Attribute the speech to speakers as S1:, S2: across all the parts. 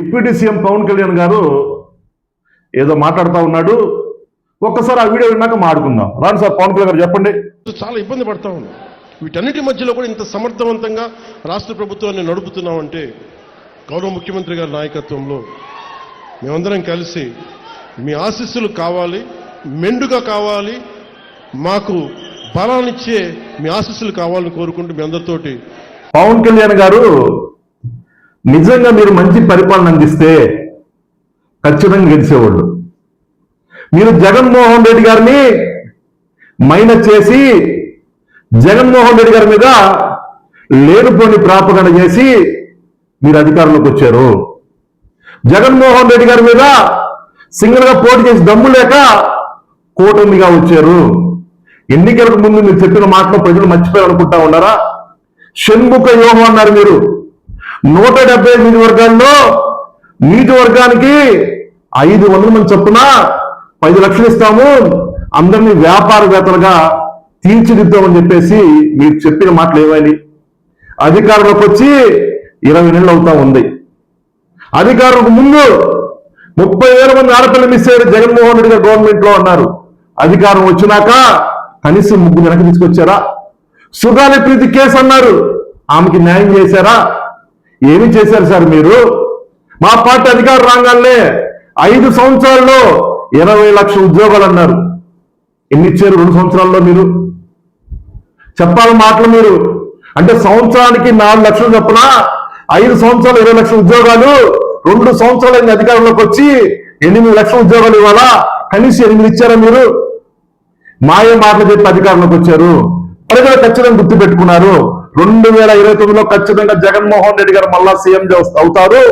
S1: Deputy CM Pawan Kalyan గారు ఏదో మాట్లాడుతూ ఉన్నాడు. ఒక్కసారి ఆ వీడియో విన్నాక మాడుకుందాం. రాను సార్ పవన్ కళ్యాణ్ గారు చెప్పండి.
S2: చాలా ఇబ్బంది పడతా ఉన్నాం వీటన్నిటి మధ్యలో కూడా ఇంత సమర్థవంతంగా రాష్ట్ర ప్రభుత్వాన్ని నడుపుతున్నామంటే గౌరవ ముఖ్యమంత్రి గారి నాయకత్వంలో మేమందరం కలిసి మీ ఆశీస్సులు కావాలి మెండుగా కావాలి మాకు బలాన్నిచ్చే మీ ఆశీస్సులు కావాలని కోరుకుంటూ మీ అందరితోటి
S1: పవన్ కళ్యాణ్ గారు నిజంగా మీరు మంచి పరిపాలన అందిస్తే ఖచ్చితంగా గెలిచేవాళ్ళు. మీరు జగన్మోహన్ రెడ్డి గారిని మైనస్ చేసి జగన్మోహన్ రెడ్డి గారి మీద లేనిపోని ప్రాపగణ చేసి మీరు అధికారంలోకి వచ్చారు. జగన్మోహన్ రెడ్డి గారి మీద సింగిల్గా పోటీ చేసి దమ్ము లేక కూటమిగా వచ్చారు. ఎన్నికలకు ముందు మీరు చెప్పిన మాటలో ప్రజలు మర్చిపోయారు అనుకుంటా ఉన్నారా? షణ్ముఖ యోగం అన్నారు మీరు. నూట డెబ్బై ఎనిమిది వర్గాల్లో నీటి వర్గానికి ఐదు వందల మంది చొప్పున పది లక్షలు ఇస్తాము. అందరినీ వ్యాపారవేత్తలుగా తీర్చిదిద్దామని చెప్పేసి మీరు చెప్పిన మాటలు ఏమైనాయి అధికారంలోకి వచ్చి ఇరవై నెలలు అవుతా ఉంది. అధికారంకు ముందు ముప్పై వేల మంది ఆడపిల్ల మిస్ అయ్యారు జగన్మోహన్ రెడ్డి గారు గవర్నమెంట్లో అన్నారు. అధికారం వచ్చినాక కనీసం ముగ్గురు వెనక్కి తీసుకొచ్చారా? సుగాలి ప్రీతి కేసు అన్నారు. ఆమెకి న్యాయం చేశారా? ఏమి చేశారు సార్ మీరు? మా పార్టీ అధికార రాగానే ఐదు సంవత్సరాల్లో ఇరవై లక్షల ఉద్యోగాలు అన్నారు. ఎన్ని ఇచ్చారు రెండు సంవత్సరాల్లో మీరు? చెప్పాలి మాటలు మీరు. అంటే సంవత్సరానికి నాలుగు లక్షలు చొప్పున ఐదు సంవత్సరాలు ఇరవై లక్షల ఉద్యోగాలు రెండు సంవత్సరాలు అధికారంలోకి వచ్చి ఎనిమిది లక్షల ఉద్యోగాలు ఇవ్వాలా? కనీసం ఎనిమిది ఇచ్చారా మీరు? మాయ మాటలు చెప్పి అధికారంలోకి వచ్చారు. ప్రజలు ఖచ్చితంగా గుర్తు పెట్టుకున్నారు. రెండు వేల ఇరవై తొమ్మిదిలో ఖచ్చితంగా జగన్మోహన్ రెడ్డి గారు మళ్ళా సీఎం అవుతారు.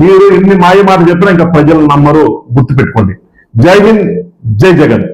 S1: మీరు ఇన్ని మాయ మాట చెప్పినా ఇంకా ప్రజలు నమ్మరు. గుర్తు పెట్టుకోండి జై హింద్ జై జగన్.